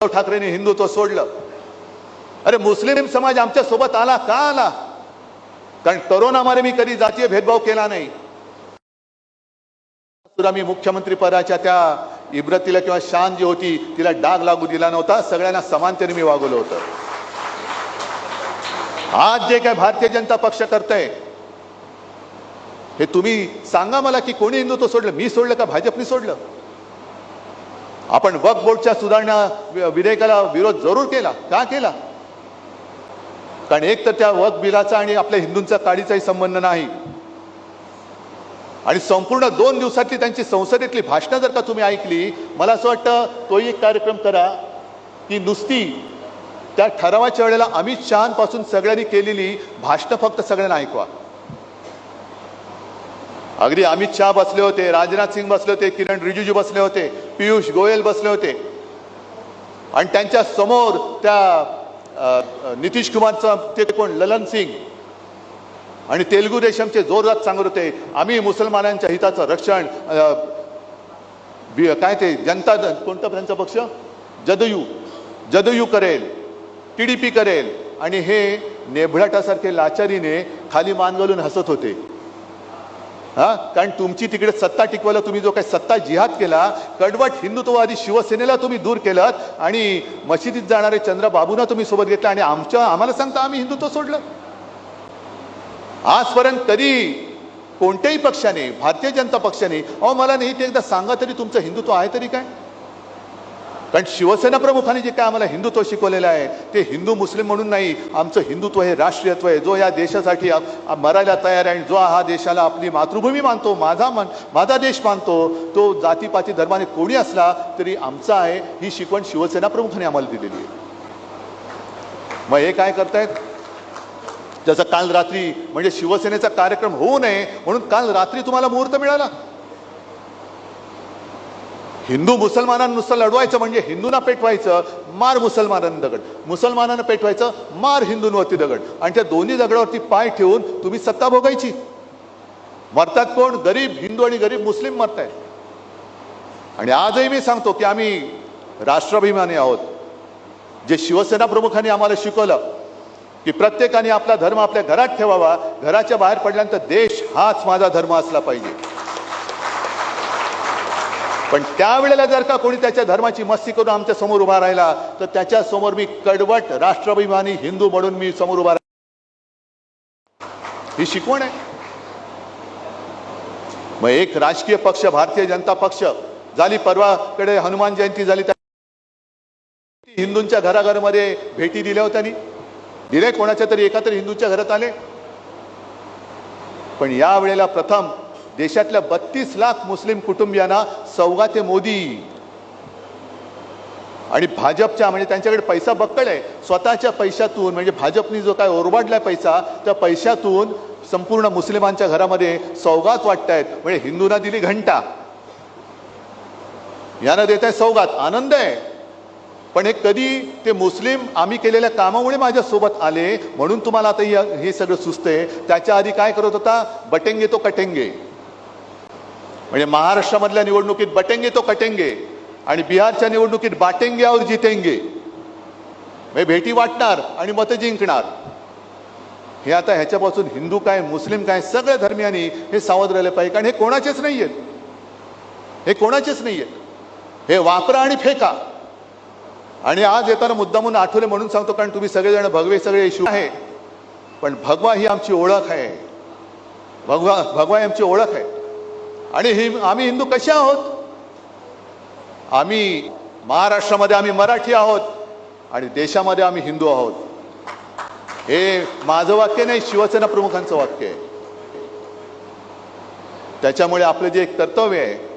उद्धव ठाकरेंनी हिंदुत्व सोडलं. अरे मुस्लिम समाज आमच्यासोबत आला का आला? कारण करोनामध्ये मी कधी जातीय भेदभाव केला नाही. सुद्धा मी मुख्यमंत्री पदाच्या त्या इब्रतीला किंवा शान जी होती तिला डाग लागू दिला नव्हता. सगळ्यांना समानतेने मी वागवलं होतं. आज जे काय भारतीय जनता पक्ष करतंय हे तुम्ही सांगा मला की कोणी हिंदुत्व सोडलं? मी सोडलं का भाजपने सोडलं? आपण वक्फ बोर्डच्या सुधारणा वि- विधेयकाला विरोध जरूर केला. का केला? कारण एक तर त्या वक्फ बिलाचा आणि आपल्या हिंदूंचा काडीचाही संबंध नाही. आणि संपूर्ण दोन दिवसातली त्यांची संसदेतली भाषणं जर का तुम्ही ऐकली मला असं वाटतं तोही एक कार्यक्रम करा की नुसती त्या ठरावाच्या वेळेला अमित शहापासून सगळ्यांनी केलेली भाषणं फक्त सगळ्यांना ऐकवा. अगदी अमित शहा बसले होते राजनाथ सिंग बसले होते किरण रिजिजू बसले होते पियुष गोयल बसले होते. आणि त्यांच्यासमोर त्या नितीश कुमारचं ते कोण ललन सिंग. आणि तेलुगू देशमचे जोरदार सांगत होते. आम्ही मुसलमानांच्या हिताचं रक्षण काय ते जनता दल कोणता त्यांचा पक्ष? जदयू. जदयू करेल टी डी पी करेल. आणि हे नेभळाटासारखे लाचारीने खाली मान घालून हसत होते. हा? कारण तुमची तिकडे सत्ता टिकवायला तुम्ही जो काही सत्ता जिहाद केला कडवट हिंदुत्ववादी शिवसेनेला तुम्ही दूर केलं आणि मशिदीत जाणारे चंद्रबाबूंना तुम्ही सोबत घेतलं आणि आमच्या आम्हाला सांगता आम्ही हिंदुत्व सोडलं. आजपर्यंत कधी कोणत्याही पक्षाने भारतीय जनता पक्षाने अहो मला नाही ते एकदा सांगा तरी तुमचं हिंदुत्व आहे तरी काय? कारण शिवसेना प्रमुखांनी जे काय आम्हाला हिंदुत्व शिकवलेलं आहे ते हिंदू मुस्लिम म्हणून नाही आमचं हिंदुत्व हे राष्ट्रीयत्व आहे. जो या देशासाठी मरायला तयार आहे आणि जो हा देशाला आपली मातृभूमी मानतो माझा मन माझा देश मानतो तो जातीपाती धर्माने कोणी असला तरी आमचा आहे ही शिकवण शिवसेना प्रमुखाने आम्हाला दिलेली आहे. मग हे काय करतायत? ज्याचा काल रात्री म्हणजे शिवसेनेचा कार्यक्रम होऊ नये म्हणून काल रात्री तुम्हाला मुहूर्त मिळाला. हिंदू मुसलमानांनुसार लढवायचं म्हणजे हिंदूंना पेटवायचं मार मुसलमानांना दगड. मुसलमानांना पेटवायचं मार हिंदूंवरती दगड. आणि त्या दोन्ही दगडावरती पाय ठेवून तुम्ही सत्ता भोगायची. मरतात कोण? गरीब हिंदू आणि गरीब मुस्लिम मरतायत. आणि आजही मी सांगतो की आम्ही राष्ट्राभिमानी आहोत. जे शिवसेना प्रमुखांनी आम्हाला शिकवलं की प्रत्येकाने आपला धर्म आपल्या घरात ठेवावा. घराच्या बाहेर पडल्यानंतर देश हाच माझा धर्म असला पाहिजे. पण त्यावेळेला जर का कोणी त्याच्या धर्माची मस्ती करून आमच्यासमोर उभा राहिला तर त्याच्यासमोर मी कडवट राष्ट्राभिमानी हिंदू म्हणून मी समोर उभा ही शिकवण आहे. मग एक राजकीय पक्ष भारतीय जनता पक्ष झाली परवाकडे हनुमान जयंती झाली त्या हिंदूंच्या घराघरामध्ये भेटी दिल्या होत्या दिले कोणाच्या तरी एका तरी हिंदूच्या घरात आले. पण या वेळेला प्रथम देशातल्या बत्तीस लाख मुस्लिम कुटुंबियांना सौगाते मोदी. आणि भाजपच्या म्हणजे त्यांच्याकडे पैसा बक्कड आहे. स्वतःच्या पैशातून म्हणजे भाजपनी जो काय ओरबाडला पैसा त्या पैशातून संपूर्ण मुस्लिमांच्या घरामध्ये सौगात वाटतायत. म्हणजे हिंदूंना दिली घंटा. यानं देत आहे सौगात. आनंद आहे. पण हे कधी ते मुस्लिम आम्ही केलेल्या कामामुळे माझ्या सोबत आले म्हणून तुम्हाला आता हे सगळं सुचतंय. त्याच्या आधी काय करत होता? बटेंगे तो कटेंगे. म्हणजे महाराष्ट्रामधल्या निवडणुकीत बटेंगे तो कटेंगे आणि बिहारच्या निवडणुकीत बाटेंगे और जितेंगे. म्हणजे भेटी वाटणार आणि मतं जिंकणार. हे आता ह्याच्यापासून हिंदू काय मुस्लिम काय सगळ्या धर्मियांनी हे सावध राहिले पाहिजे. कारण हे कोणाचेच नाही आहेत हे कोणाचेच नाही आहेत हे वापरा आणि फेका. आणि आज येताना मुद्दामून आठवले म्हणून सांगतो कारण तुम्ही सगळेजण भगवे सगळे इशू आहे. पण भगवा ही आमची ओळख आहे. भगवा भगवा ही आमची ओळख आहे. आणि हि आम्ही हिंदू कसे आहोत? आम्ही महाराष्ट्रामध्ये आम्ही मराठी आहोत आणि देशामध्ये आम्ही हिंदू आहोत. हे माझं वाक्य नाही शिवसेना प्रमुखांचं वाक्य आहे. त्याच्यामुळे आपलं जे एक कर्तव्य आहे